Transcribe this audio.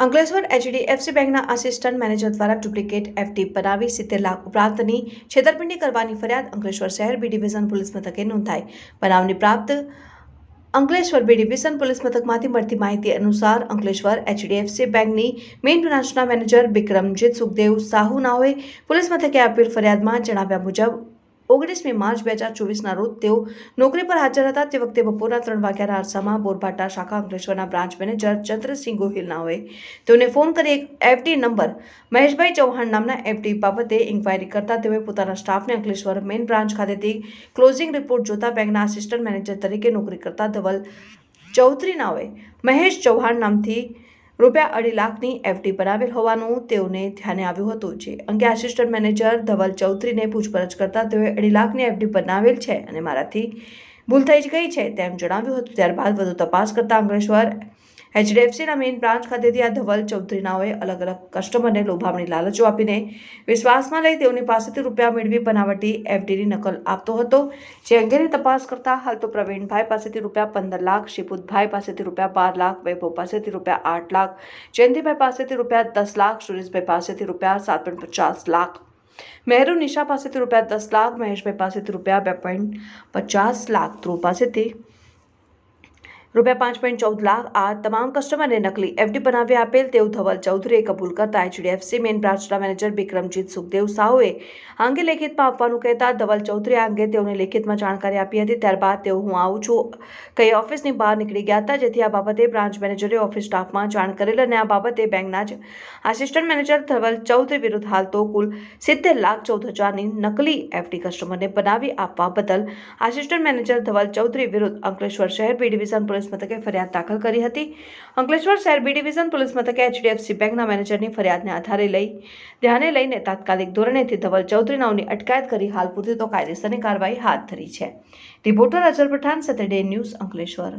Ankleshwar HDFC બેંકના assistant manager દ્વારા duplicate FD બનાવી સિત્તેર લાખ ઉપરાંતની છેતરપિંડી કરવાની ફરિયાદ અંકલેશ્વર શહેર બી ડિવિઝન પોલીસ મથકે નોંધાઈ. બનાવની પ્રાપ્ત અંકલેશ્વર બી ડિવિઝન પોલીસ મથકમાંથી મળતી માહિતી અનુસાર અંકલેશ્વર એચડીએફસી બેંકની મેઇન બ્રાન્ચના મેનેજર બિક્રમજીત સુખદેવ સાહુ નાઓએ પોલીસ મથકે આપેલ ફરિયાદમાં જણાવ્યા મુજબ ઓગણીસમી માર્ચ બે હજાર ચોવીસના રોજ તેઓ નોકરી પર હાજર હતા. તે વખતે બપોરના ત્રણ વાગ્યાના અરસામાં બોરભાટા શાખા અંકલેશ્વરના બ્રાન્ચ મેનેજર ચંદ્રસિંહ ગોહિલના હોય તેઓને ફોન કરી એક એફડી નંબર મહેશભાઈ ચૌહાણ નામના એફડી બાબતે ઇન્ક્વાયરી કરતા તેઓએ પોતાના સ્ટાફને અંકલેશ્વર મેઇન બ્રાન્ચ ખાતેથી ક્લોઝિંગ રિપોર્ટ જોતા બેંકના આસિસ્ટન્ટ મેનેજર તરીકે નોકરી કરતા ધવલ ચૌધરીના હોય મહેશ ચૌહાણ નામથી રૂપિયા અઢી લાખની એફડી બનાવેલ હોવાનું તેઓને ધ્યાને આવ્યું હતું. જે અંગે આસિસ્ટન્ટ મેનેજર ધવલ ચૌધરીને પૂછપરછ કરતા તેઓએ અઢી લાખની એફડી બનાવેલ છે અને મારાથી ભૂલ થઈ જ ગઈ છે તેમ જણાવ્યું હતું. ત્યારબાદ વધુ તપાસ કરતા અંકલેશ્વર એચડીએફસીના મેઇન બ્રાન્ચ ખાતેથી આ ધવલ ચૌધરીનાઓએ અલગ અલગ કસ્ટમરને લોભામણી લાલચો આપીને વિશ્વાસમાં લઈ તેઓની પાસેથી રૂપિયા મેળવી બનાવટી એફડીની નકલ આપતો હતો જે અંગેની તપાસ કરતા હાલ તો પ્રવીણભાઈ પાસેથી રૂપિયા પંદર લાખ શિપુતભાઈ પાસેથી રૂપિયા બાર લાખ વૈભવ પાસેથી રૂપિયા આઠ લાખ જયંતિભાઈ પાસેથી રૂપિયા દસ લાખ સુરેશભાઈ પાસેથી રૂપિયા સાત પોઈન્ટ પચાસ લાખ મહેરુ નિશા પાસેથી રૂપિયા દસ લાખ મહેશભાઈ પાસેથી રૂપિયા બે પોઈન્ટ પચાસ લાખ ધ્રુવ પાસેથી રૂપિયા પાંચ પોઈન્ટ ચૌદ લાખ આ તમામ કસ્ટમરને નકલી એફડી બનાવી આપેલ તેવું ધવલ ચૌધરીએ કબૂલ કરતા એચડીએફસી મેઇન બ્રાન્ચના મેનેજર બિક્રમજીત સુખદેવ સાહુએ આ અંગે લેખિતમાં આપવાનું કહેતા ધવલ ચૌધરી આ અંગે તેઓને લેખિતમાં જાણકારી આપી હતી ત્યારબાદ તેઓ હું આવું છું કહી ઓફિસની બહાર નીકળી ગયા હતા જેથી આ બાબતે બ્રાન્ચ મેનેજરે ઓફિસ સ્ટાફમાં જાણ કરેલ અને આ બાબતે બેંકના જ આસિસ્ટન્ટ મેનેજર ધવલ ચૌધરી વિરુદ્ધ હાલ તો કુલ સિત્તેર લાખ ચૌદ હજારની નકલી એફડી કસ્ટમરને બનાવી આપવા બદલ આસિસ્ટન્ટ મેનેજર ધવલ ચૌધરી વિરુદ્ધ અંકલેશ્વર શહેર બી ડિવિઝન પોલીસ મથકે ફરિયાદ દાખલ કરી હતી. અંકલેશ્વર શહેર બી ડિવિઝન પોલીસ મથકે એચડીએફસી બેંકના મેનેજરની ફરિયાદને આધારે લઈ, ધ્યાને લઈને તાત્કાલિક ધોરણેથી ધવલ ચૌધરી નાઓની અટકાયત કરી હાલ પૂરતી તો કાયદેસરની કાર્યવાહી હાથ ધરી છે. Reporter Azhar Pathan day news Ankleshwar.